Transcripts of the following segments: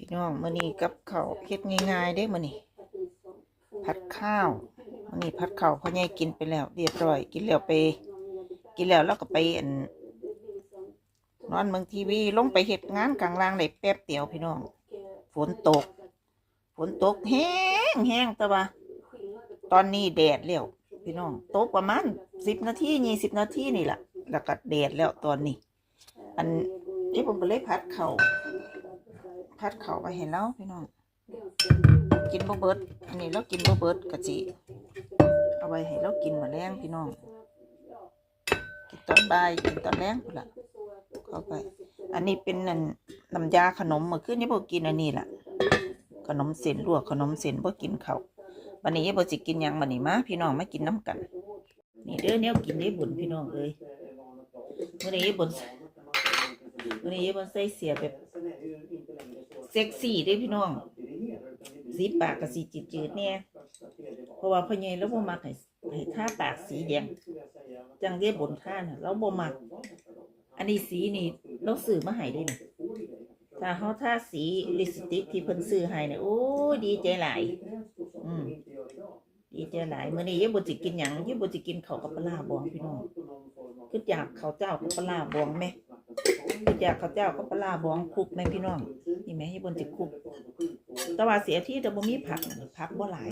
พี่น้องมื้อนี้กับข้าวเฮ็ดง่ายๆเด้มื้อนี้ผัดข้าวมื้อนี้ผัดข้าวพ่อใหญ่กินไปแล้ว เรียบร้อย กินแล้วไป กินแล้วเราก็ไปอันนอนเมืองทีวีลงไปเฮ็ดงานกลางล่างได้แป๊บเดียวพี่น้อง ฝนตก ฝนตกแห้งแห้งแต่ว่าตอนนี้แดดแล้วพี่น้องตกประมาณสิบนาทียี่สิบนาทีนี่แหละแล้วก็แดดแล้วตอนนี้ อันนี้ผมก็เลยพัดเขา่า พัดเข่าวไปเห็นแล้วพี่น้องกินบ่เบิดอันนี้เรากินบ่เบิดกะจิเอาไว้ให้เรากินมาแรงพี่น้อง กินตอนบ่ายกินตอนแรงพุ่นละเข้าไป อันนี้เป็นนั่นน้ำยาขนมเมื่อคืนนี้บ่กินอันนี้ล่ะ ขนมเส้นลวกขนมเส้นบ่กินเขาววันนี้บ่สิกินหยังบัดนี้มาพี่น้องมากินน้ำกัน นี่เด้อแนวกินได้บุญพี่น้องเอ้ยมื้อนี้บุญมื้อนี้บุญใส่เสียแบบ เซ็กซี่เด้พี่น้อง สีปากก็สีจืดๆแน่ยเพราะว่าพ่อใหญ่แล้วบ่มักให้ให้ทาปากสีแดงจังได้บุญท่าน่ะเราบ่มัก อันนี้สีนี่เราซื้อมาให้เด้นี่ถ้าเฮาทาสีลิปสติกที่เพิ่นซื้อให้เนี่ยโอ้ดีใจหลายอืมดีใจหลายมื้อนี้ยายบ่สิกินหยังยายบ่สิกินข้าวกับปลาบองพี่น้องคืออยากข้าวเจ้ากับปลาบองแม่คืออยากข้าวเจ้ากับปลาบองคลุกแม่พี่น้อง นี่แม่ยายบ่สิคลุกแต่ว่าเสียที่แต่บ่มีผักผักบ่หลาย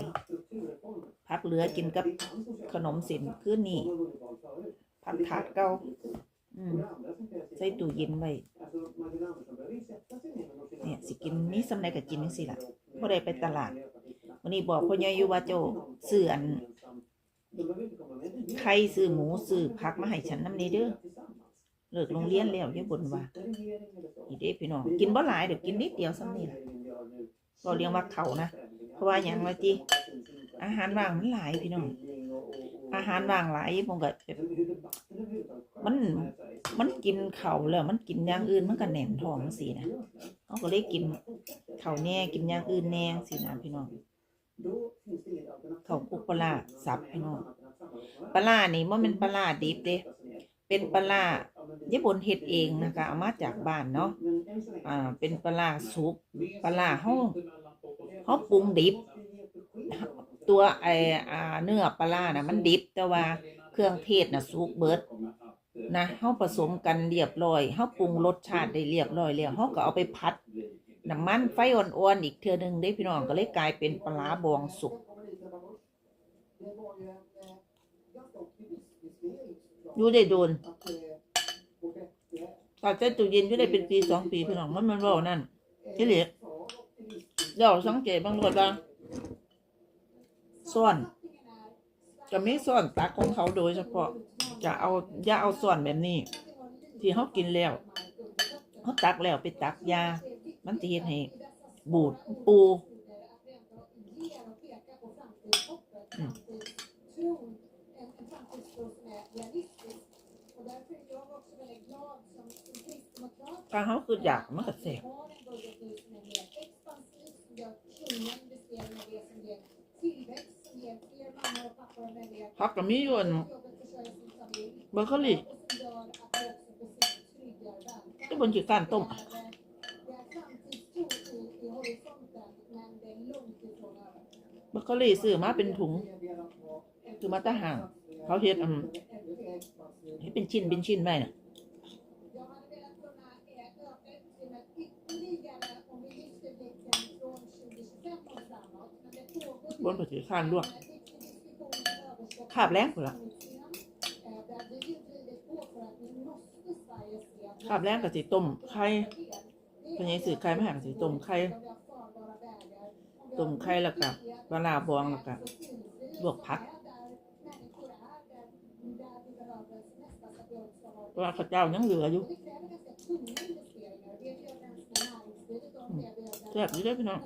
ผักเหลือกินกับขนมเส้นคืนนี้ผักถาดเก่าอืมใส่ตู้เย็นไว้เนี่ยสิกินมีสำใดก็กินจังซี่ล่ะบ่ได้ไปตลาดวันนี้บอกพ่อใหญ่อยู่ว่าโจซื้ออันไข่ซื้อหมูซื้อผักมาให้ฉันน้ำนี้เด้อ เลิกโรงเรียนแล้วย่าบ่นว่าอีเด้พี่น้องกินบ่หลายเดี๋ยวกินนิดเดียวซ้ำนี่แหละก็เรียกว่าเขานะเพราะว่าอย่างว่าจีอาหารว่างมันหลายพี่น้องอาหารว่างหลายผมก็มันมันกินเข่าแล้วมันกินอย่างอื่นมันก็แหน่นท้องสินะเขาก็เลยกินเข่าแน่กินอย่างอื่นแน่สินะพี่น้องเข่าคุกปลาสับพี่น้องปลาร้านี่มันเป็นปลาร้าดิบเด้ เป็นปลาญี่ปุ่นเฮ็ดเองนะคะเอามาจากบ้านเนาะอ่าเป็นปลาร้าสุกปลาร้าเฮาเฮาปรุงดิบ ตัวไออ่าเนื้อปลาร้าน่ะมันดิบแต่ว่าเครื่องเทศน่ะสุกเบิร์ดนะเฮาผสมกันเรียบร้อยเฮาปรุงรสชาติได้เรียบร้อยแล้วเฮาก็เอาไปผัดน้ำมันไฟอ่อนๆอีกเทื่อหนึงได้พี่น้องก็เลยกลายเป็นปลาบองสุก ยู่ได้โดนตอนเส้นตู้เย็นอยู่ได้เป็นปีสองปีพี่น้องมันมันบอกนั่นที่เหลือเดี๋ยวสังเกตบางคนว่าส่วนจะไม่ส่วนตักของเขาโดยเฉพาะ จะเอาอย่าเอาส่วนแบบนี้ ที่เขากินแล้วเขาตักแล้วไปตักยา มันจะเห็นให้บูดปูอืม ถ้าเขาคืออยากมันก็เสียพักกับมีอยู่อันเบอร์เกอรี่ก็บนจีการต้มเบอร์เกอรี่ซื้อมาเป็นถุงซื้อมาตะห่าง เขาเฮ็ดอืมให้เป็นชิ้นเป็นชิ้นไว้น่ะ บนปฏิคานลวกขาบแรงหมดละขาบแรงกับสีต้มไข่พญายสื่อไข่ไม่ห่างสีต้มไข่ต้มไข่แล้วกับปลาบองแล้วกับลวกผักปลาข้าวเจ้ายังเหลืออยู่อืมแซ่บอยู่เด้อพี่น้อง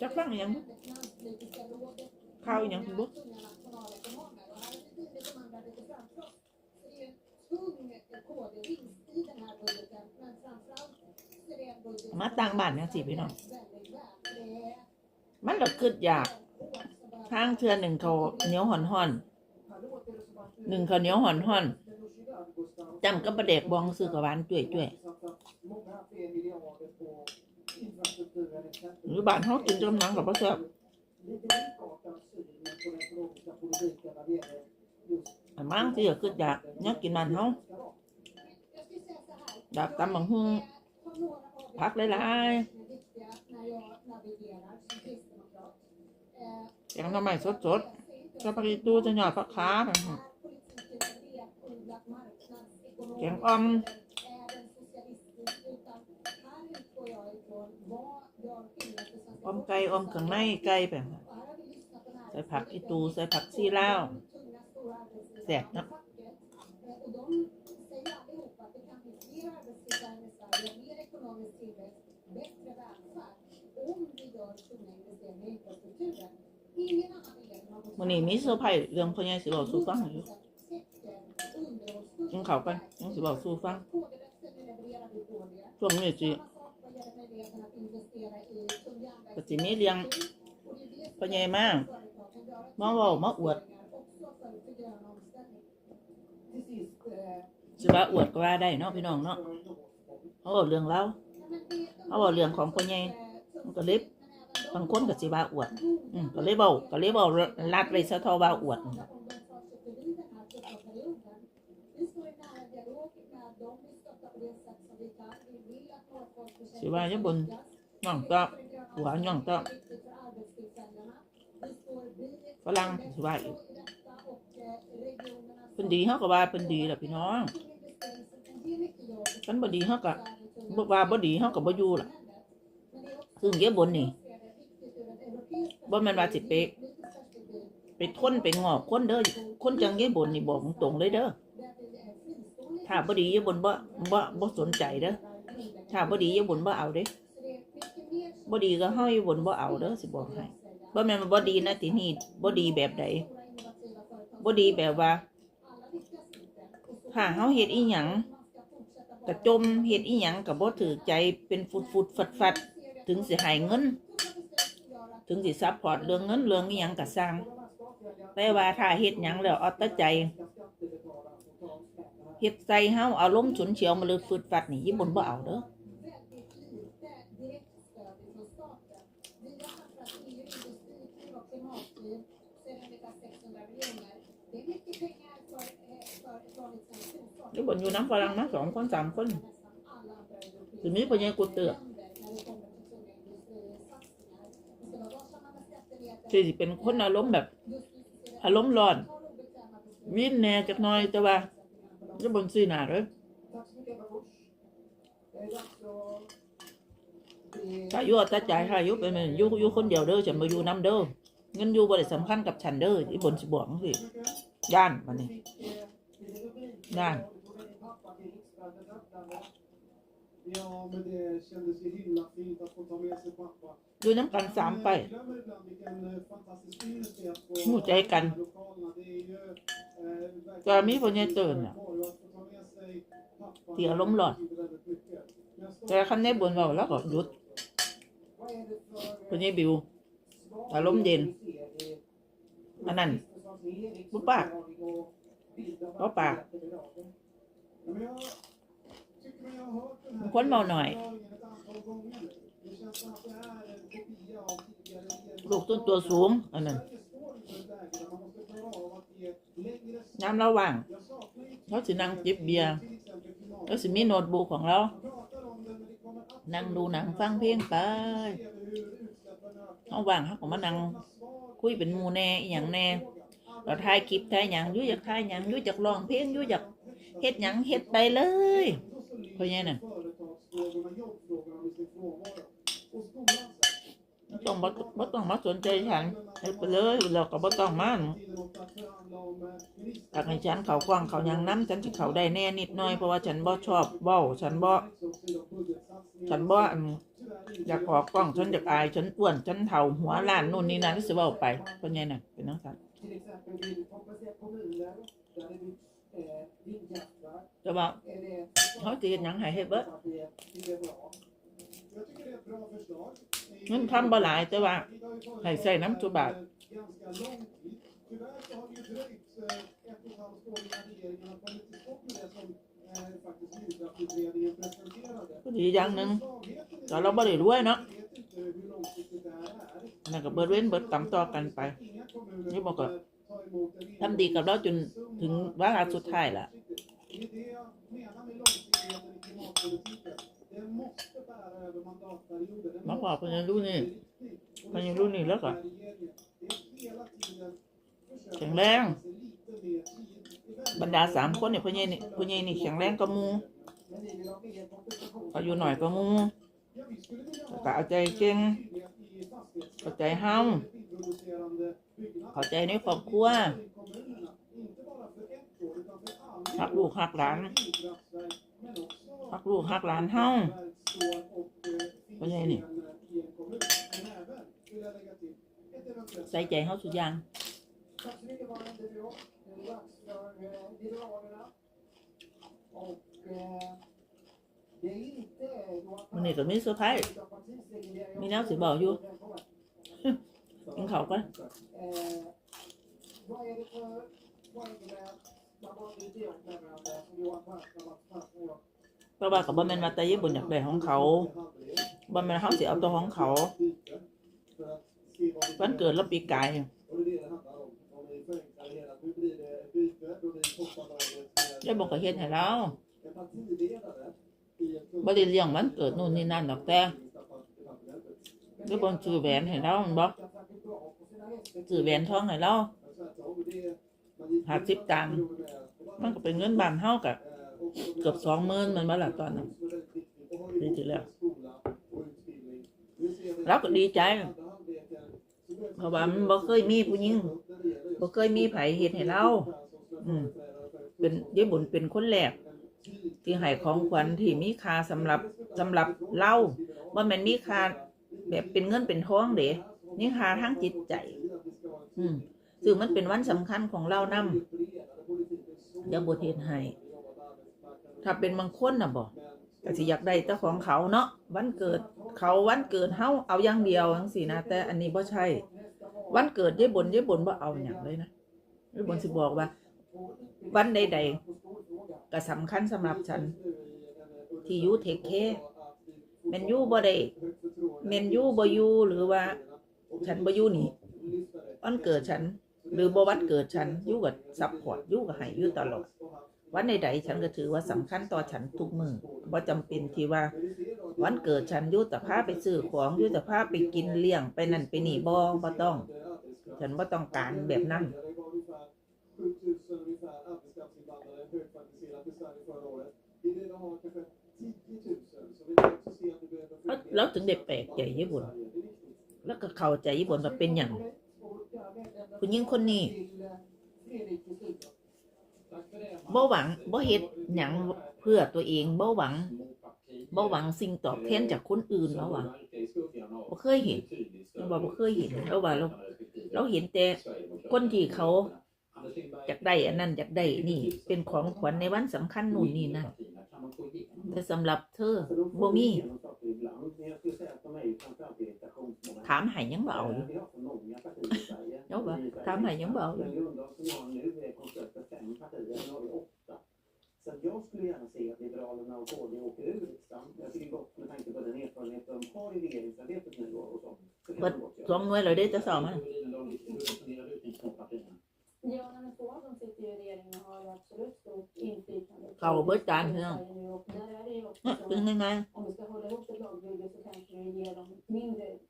จักฟังยังข้าวยังบุ๊มาต่างบ้านเนี่ยสิพี่น้องมันก็คืดอยากทางเทือหนึ่งเขาเหนียวห่อนห่อนหนึ่งเขาเหนียวห่อนห่อนจำกับประเด็กบองซื้อกับหวานจ่วยจ่วย หรือบ้านเฮากินจำหนังกับบ่แซ่บอันมั่งที่ก็คืออยากอยากกินบ้านเฮาอยากตำบักหุ่งผักหลายๆแกงหน่อไม้สดๆกับผักอีตูจะหยอดผักขาไปหั่นแกงอ่อม ออมไก่ออมเครื่องในไก่ไปหั่นใส่ผักอีตูใส่ผักชีเล่าแซ่บนะวันนี้มีเซอร์ไพรส์เรื่องพ่อใหญ่สิบอกสู้ฟังอยู่กินข้าวกันยังสิบอกสู้ฟังช่วงนี้สิ ก็สิมีเลี้ยงพ่อใหญ่มามาเว้ามาอวดสิว่าอวดก็ว่าได้เนาะพี่น้องเนาะเขาบอกเรื่องเราเขาบอกเรื่องของพ่อใหญ่มันก็เล็บบางคนก็สิว่าอวด อืมก็เลยเบาก็เลยเบาลัดไว้ซะทอว่าอวด สิว่าจะบนย่องก็หัวย่องก็ฝรั่งสิว่าอีกเป็นดีเขาก็ว่าเป็นดีแหละพี่น้องคันบ่ดีเขาก็บ่ว่าบ่ดีเขาก็บ่อยู่ล่ะซึ่งเยอะบนนี่บ่แม่นว่าสิไปไปทนไปงอกคนเด้อคนจังยี่บนนี่บอกตรงเลยเด้อถ้าบ่ดียี่บนบ่บ่บ่สนใจเด้อ ถ้าบ่ดียี่บนบ่เอาเด้บ่ดีก็เฮายี่บนบ่เอาเด้อสิบอกให้บ่แม่นว่าบ่ดีนะทีนี้บ่ดีแบบใดบ่ดีแบบว่าถ้าเฮาเฮ็ดอีหยังก็จมเฮ็ดอีหยังก็บ่ถือใจเป็นฟุดๆฟัดๆถึงสิให้เงิน ถึงสิซัพพอร์ตเรื่องเงินเรื่องอหยังก็สร้างแต่ว่าถ้าเฮ็ดหยังแล้วเอาแต่ใจเฮ็ดใส่เฮาอารมณ์ฉุนเฉียวมาเลยฟืดฟัดนี่ญี่ปุ่นบ่เอาเด้อ ญี่ปุ่นอยู่น้ำฝรั่งมาสองคนสามคนทีนี้พญากุเตือกที่สิเป็นคนอารมณ์แบบ อารมณ์ร้อน วิ่นแหน่จักหน่อยแต่ว่าจะบนซีหนาเลยถ้าอยู่เอาแต่ใจถ้าอยู่เป็นอยู่อยู่คนเดียวเด้อฉันมาอยู่น้ำเด้อเงินอยู่บริสำคัญกับฉันเด้อที่บนสิบวกสิย่านมันนี่ย่าน Ja, men det kändes ju himla fint att få ta med sig pappa. อยู่น้ำกันสามไป Jag glömmer ibland vilken eh, fantastisk ynnest det är att få หมู่ใจกัน lokalerna. Det är ju eh, ก็มีคนยังเตือนอะ och att få ta med sig pappa. ที่อารมณ์ร้อน betyder väldigt mycket. Men jag står แต่คันได้บนเราแล้วก็หยุด Vad är det för คนนี้บิว อารมณ์เย็นอันนั้นบ่ปากบ่ปาก Ja, men jag คนเบาหน่อย ลูกต้นตัวสูง อันนั้น น้ำระหว่างเขาสินั่งจิบเบียร์เขาสิมีโนดบุกของเรา นั่งดูหนังฟังเพลงไปเขาว่างเขาก็มานั่งคุยเป็นมูแน่อย่างแน่เราถ่ายคลิปถ่ายหยังยุ่ยอยากถ่ายหยังยุ่ยอยากลองเพลงยุ่ยอยากเฮ็ดหยังเฮ็ดไปเลย พ่อแย่น่ะไม่ต้องไม่ต้องมาสนใจฉันไปเลยเราก็ไม่ต้องมาอยากให้ฉันเขากว้างเขายังน้ำฉันจะเขาได้แน่นิดหน่อยเพราะว่าฉันบ่ชอบเบ้าฉันบ่ฉันบ่อยากขอกล้องฉันอยากอายฉันอ้วนฉันเทาหัวล้านนู่นนี่นั่นรู้สึบออาไปเป็นไงน่ะเป็นน้องสาว จะบอกเขาจะยังหายให้เบิดมันทำบ่หลายแต่ว่าให้ใส่น้ำจุบาทก็ดีอย่างหนึ่งแต่เราบ่ได้รวยเนาะนั่นก็เบิดเว้นเบิดต่ำต่อกันไป นี่บอกก็ทำดีกับเราจนถึงวาระสุดท้ายล่ะ มาพอ måste เพิ่นยังรู้นี่ ha riktning. Och เพิ่น det ยังรู้นี่แล้วก็ är regeringen. Det är hela tiden försöka แข็งแรง se lite mer tid. บรรดาสามคนเนี่ยพ่อใหญ่นี่พ่อใหญ่นี่แข็งแรงก็มูอายุหน่อยก็มู Ja, vi skulle vilja ก็ ha เอาใจเก่ง tydlighet i เข้า fastighetsskatten. ใจเฮา Introducerande byggnad. เข้าใจในครอบครัว i kommunerna. Inte bara för ett år utan för alla ฮักลูกฮักหลาน vindkraftverk. Men också ฮักลูกฮักหลานเฮา verkstår och eh, Vad finns säger ni? i en, i en kommun. Men även, vill jag lägga till, ett eventuellt ใส่ใจเฮาสุดอย่าง Tack så mycket Malin, det är bra. Det är dags för eh, Liberalerna. Och eh, det är inte Johan มันนี่ก็มีเซอร์ไพรส์ utan partisekreterare. มีแนวสิบอกอยู่ Välkommen. กินข้าวก่ เพราะว่าก็บ่แม่นว่าแต่ญี่ปุ่นอยากได้ของเขาบ่แม่นเฮาสิเอาตัวของเขาวันเกิดแล้วปีกายยาบอกก็เฮ็ดให้เราบ่ได้เลี้ยงวันเกิดนู่นนี่นั่นดอกแต่ยายบ่ซื้อแหวนให้เราแม่นบ่ซื้อแหวนทองให้เรา50ตังค์มันก็เป็นเงินบานเฮาก็ เกือบ20,000มันบ่ล่ะตอนนั้นปีที่แล้วเราก็ดีใจเพราะว่ามันบ่เคยมีผู้หญิงบ่เคยมีไผเฮ็ดให้เราอืมเป็นยายบุญเป็นคนแรกที่ให้ของขวัญที่มีค่าสำหรับสำหรับเราว่ามันมีค่าแบบเป็นเงินเป็นทองเด้นี่ค่าทางจิตใจ อืมซึ่งมันเป็นวันสำคัญของเรานํอย่าบ่เฮ็ดให้ ถ้าเป็นบางคนนะบ่ก็สิอยากได้แต่ของเขาเนาะวันเกิดเขาวันเกิดเฮาเอาอย่างเดียวจังซี่นะแต่อันนี้บ่ใช่ วันเกิดยายบุญยายบุญบ่เอาหยังเลยนะยายบุญสิบอกว่า วันใดๆก็สำคัญสำหรับฉัน ที่ยูเทคเคแมนยูบ่ได้แมนยูบ่อยู่หรือว่า ฉันบ่อยู่นี่วันเกิดฉัน หรือบ่วันเกิดฉันยู่กับซัพพอร์ตยู่กับให้ยู่ตลอด วันใดๆฉันก็ถือว่าสำคัญต่อฉันทุกมือบ่จำเป็นที่ว่า วันเกิดฉันยู่แต่พาไปซื้อของยู่แต่พาไปกินเลี้ยงไปนั่นไปนี่บ่บ่ต้อง ฉันบ่ต้องการแบบนั้นแล้วถึงได้แปลกใจญี่ปุ่นแล้วก็เข้าใจญี่ปุ่นว่าเป็นอย่างผู้หญิงคนนี้ บ่หวังบ่เฮ็ดหยังเพื่อตัวเองบ่หวังบ่หวังสิ่งตอบแทนจากคนอื่นแล้วว่ะบ่เคยเห็นเราบอกบ่เคยเห็นเราว่าเราเราเห็นแต่คนที่เขาอยากได้อันนั้นอยากได้นี่ เป็นของขวัญในวันสำคัญนู่นนี่นั่นแต่สำหรับเธอบ่มี ถามให้ยังบ่เอาอยู่เนาะว่าถามให้ยังบ่เอาอยู่ Så att jag skulle gärna se att Liberalerna och KD åker ur riksdagen. Jag tycker gott med tanke på den erfarenhet de har i regeringsarbetet nu och så. så kan Vad- man gott göra. สองหน่วยเลยเด้จะสอบมัน Ja, men två av dem sitter ju i regeringen och har ju absolut stort inflytande. på Kau bớt tàn Sverige thấy không? nu. Och där är det ju också เป็น så ยังไง att om vi ska hålla ihop ett lagbygge så kanske vi ger dem mindre, lite extra.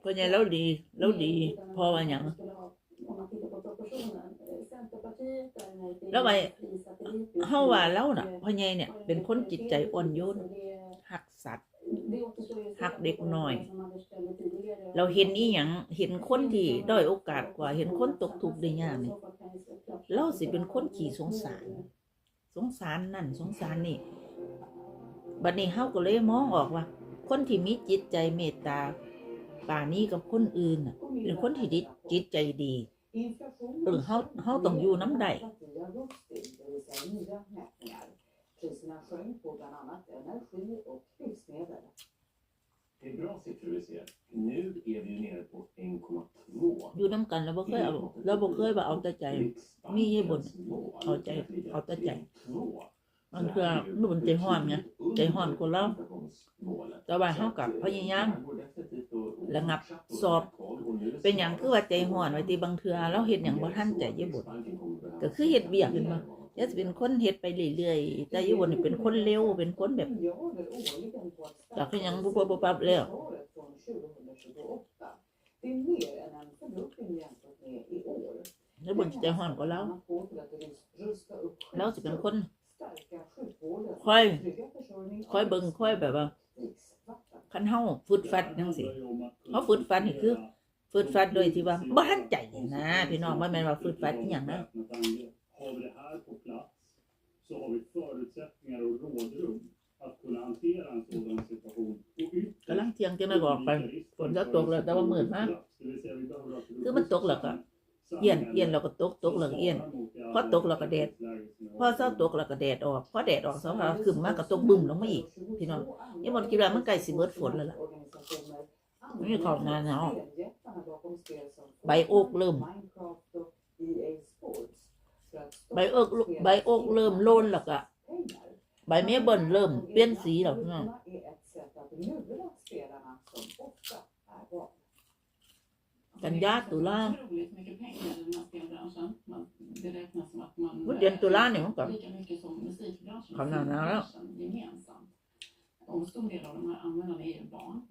เพราะยังแล้วดีแล้วดี utan เพราะว่าอย่าง man skulle ha- Om man tittar på proportionen. eh, Centerpartiet däremot är แล้วไป ju frisatellit. เฮาว่าแล้วน่ะพ่อใหญ่เนี่ย เป็นคนจิตใจอ่อนโยน Så det- หักสัตว์ det återstår ju att se หักเด็กน้อย som Anders ställde tidigare. เราเห็นอีหยังเห็นคนที่ด้อยโอกาสกว่า เห็นคนตกทุกข์ได้ยากนี่เราสิเป็นคนขี้สงสาร สงสารนั่นสงสารนี่บัดนี้เฮาก็เลยมองออกว่า คนที่มีจิตใจเมตตา ป่านี้กับคนอื่นเป็นคนที่จิตใจดีเออเฮาเฮาต้องอยู่น้ำใด Priserna sjönk på bland annat energi och livsmedel. Det är bra siffror vi ser. Nu är vi ju nere på 1,2. อยู่น้ำกันแล้วบ่เคยเอาเราบ่เคยว่าเอาแต่ใจ มีให้บ่นเอาใจ เอาแต่ใจ มันคือลูกมันใจห้อนไงใจห้อนคนเราแต่ว่าเข้ากับพยายามระงับสอบ เป็นอย่างคือว่าใจห้อนไว้ตีบางเทือเราเห็นอย่างบ่ท่านใจเย็บบก็คือเห็ดเบียกขึ้นมาจะเป็นคนเห็ดไปเรื่อยๆแต่ยุบนเป็นคนเร็วเป็นคนแบบจากยังบุบบุบปับเล้วแล้วบนใจห้อนก็แล้วแล้วจะเป็นคน ค่อย trygga försörjning ค่อยเบิ่งค่อยแบบว่า dricksvatten. คันเฮาฝึดฟัดจังซี่เขาฝึดฟัดนี่คือฝึดฟัดโดยที่ว่าบ่ทันใจนะพี่น้องบ่แม่นว่าฝึดฟัดอีหยังนะ Har vi det här på plats så har vi förutsättningar och rådrum att kunna hantera en sådan situation. Och ytterst กำลังเที่ยงจังได้บอกไปฝนจะตกแล้วแต่ว่ามืดมากคือมันตกแล้วก็เอียนเอียนแล้วก็ตกตกแล้วก็เอียนพอตกแล้วก็แดด พอเช้าตกแล้วก็แดดออกพอแดดออกเช้าพาขึ้นมากก็ตกบึ้มลงมาอีกพี่น้องนี่หมดคิดว่ามันใกล้สิเบิดฝนแล้วล่ะนี่เข้าน้าหนาวใบโอกเริ่ม ใบเอกใบโอกเริ่มโลนแล้วก็ใบเมเบิลเริ่มเปลี่ยนสีแล้วพี่น้อง กันยาตุลาเดือนตุลาเนี่ยมันก็ขนานั้นแล้ว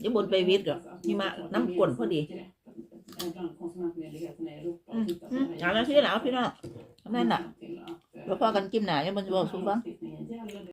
ยังบนไปวิทย์ก็นี่มาน้ำกวนพอดีเอานั้นที่แล้วพี่น้องนั่นน่ะแล้วพอกันกิมไหนยังบนจะบอกสุ้ฟัง